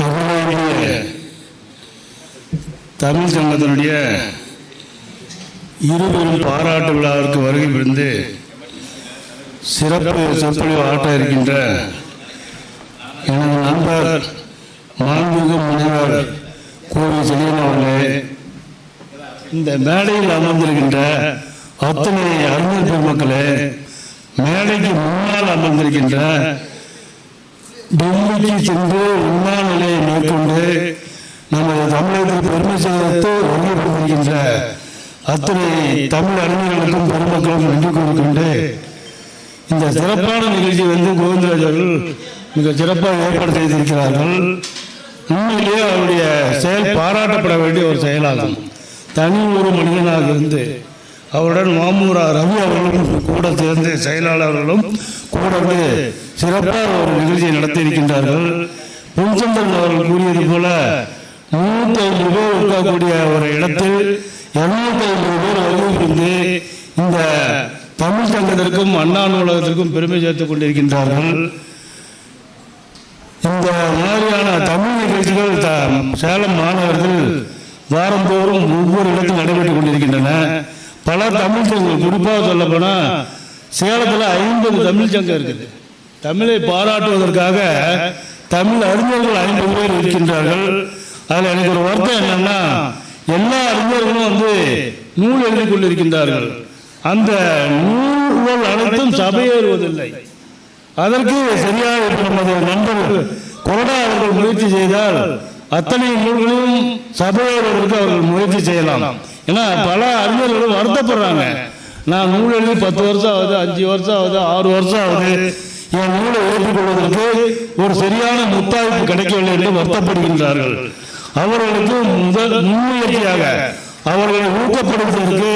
அவர்களுடைய தமிழ் சங்கத்தினுடைய இருவரும் பாராட்டு விழாவிற்கு வருகை புரிந்து சிறப்பு சொற்பொழிவு ஆட்ட இருக்கின்ற எனது நண்பர் மாண்புமிகு முனைவர் கோவை செழியன் அவர்களே இந்த மேடையில் அமர்ந்திருக்கின்ற அத்தனை அறிஞர் பெருமக்களே மேடைக்கு முன்னால் அமர்ந்திருக்கின்ற டெல்லிக்கு சென்று உண்மை நிலையை மேற்கொண்டு நமது தமிழகத்தில் பெருமை சேர்த்து வருகின்ற அத்தனை தமிழ் அறிஞர்களுக்கும் பெருமக்களும் நன்றி கொடுக்கின்ற இந்த சிறப்பான நிகழ்ச்சி வந்து கோவிந்தராஜ் அவர்கள் மிக சிறப்பாக ஏற்பாடு செய்திருக்கிறார்கள். உண்மையிலேயே அவருடைய செயல் பாராட்டப்பட வேண்டிய ஒரு செயலாகும். தனி ஒரு மனிதனாக இருந்து அவருடன் மாமூரா ரவி அவர்களும் கூட சேர்ந்து செயலாளர்களும் கூடவே சிறப்பாக ஒரு நிகழ்ச்சியை நடத்தியிருக்கின்றார்கள். பொன்சந்தன் அவர்கள் கூறியது போல முன்னூத்தி ஐம்பது பேர் இருக்கக்கூடிய ஒரு இடத்தில் இருநூத்தி ஐம்பது பேர் வருகிருந்து இந்த தமிழ் சங்கத்திற்கும் அண்ணா நூலகத்திற்கும் பெருமை சேர்த்துக் கொண்டிருக்கின்றார்கள். இந்த மாதிரியான தமிழ் நிகழ்ச்சிகள் சேலம் மாணவர்கள் வாரந்தோறும் ஒவ்வொரு இடத்தில் நடைபெற்றுக் கொண்டிருக்கின்றன. பல தமிழ் சங்கம் குறிப்பாக சொல்ல சேலத்தில் ஐம்பது தமிழ் சங்கம் இருக்குது. தமிழை பாராட்டுவதற்காக தமிழ் அறிஞர்கள் ஐம்பது பேர் இருக்கின்றார்கள். அதில் எனக்கு ஒரு வருத்தம் என்னன்னா எல்லா அறிஞர்களும் வந்து நூல் எழுதி கொண்டிருக்கின்றார்கள். அந்த நூல்கள் அனைத்தும் சபையேறுவதில்லை அதற்கு சரியாக இப்ப நமது நண்பர் கொரடா அவர்கள் முயற்சி செய்தால் அத்தனை நூல்களையும் சபையேறுவதற்கு அவர்கள் முயற்சி செய்யலாம். ஏன்னா பல அறிஞர்களும் வருத்தப்படுறாங்க. நான் நூல் எழுதி பத்து வருஷம் ஆகுது அஞ்சு வருஷம் ஆகுது ஆறு வருஷம் ஆகுது. என் நூலை ஏற்றுக்கொள்வதற்கு ஒரு சரியான முத்தாய்ப்பு கிடைக்கவில்லை என்று வருத்தப்படுகின்றார்கள். அவர்களுக்கு முதல் முன்முயற்சியாக அவர்களை ஊக்கப்படுத்துவதற்கு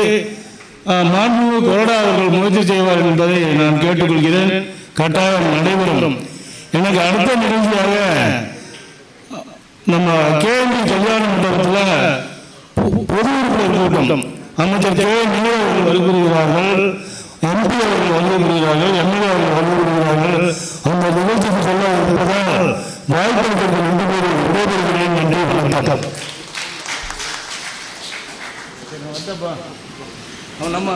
மாண்புமிகு கொரடா அவர்கள் முயற்சி செய்வார் என்பதை நான் கேட்டுக்கொள்கிறேன். கட்டாயம் நடைபெறும். எனக்கு அடுத்த நிகழ்ச்சியாக நம்ம கேள்வி கல்யாண மண்டபத்தில் பொது கூட்டம் அமைச்சர் கே. நீலவர்கள் வருகிறார்கள். எம்பி அவர்கள் வருகிறார்கள். எம்எல்ஏ அவர்கள் வருகிறார்கள். அந்த நிகழ்ச்சிக்கு சொல்ல இருப்பதால் வாய்ப்பு ரெண்டு பேரும் விடைபெறுகிறேன் என்று வணக்கம் நம்ம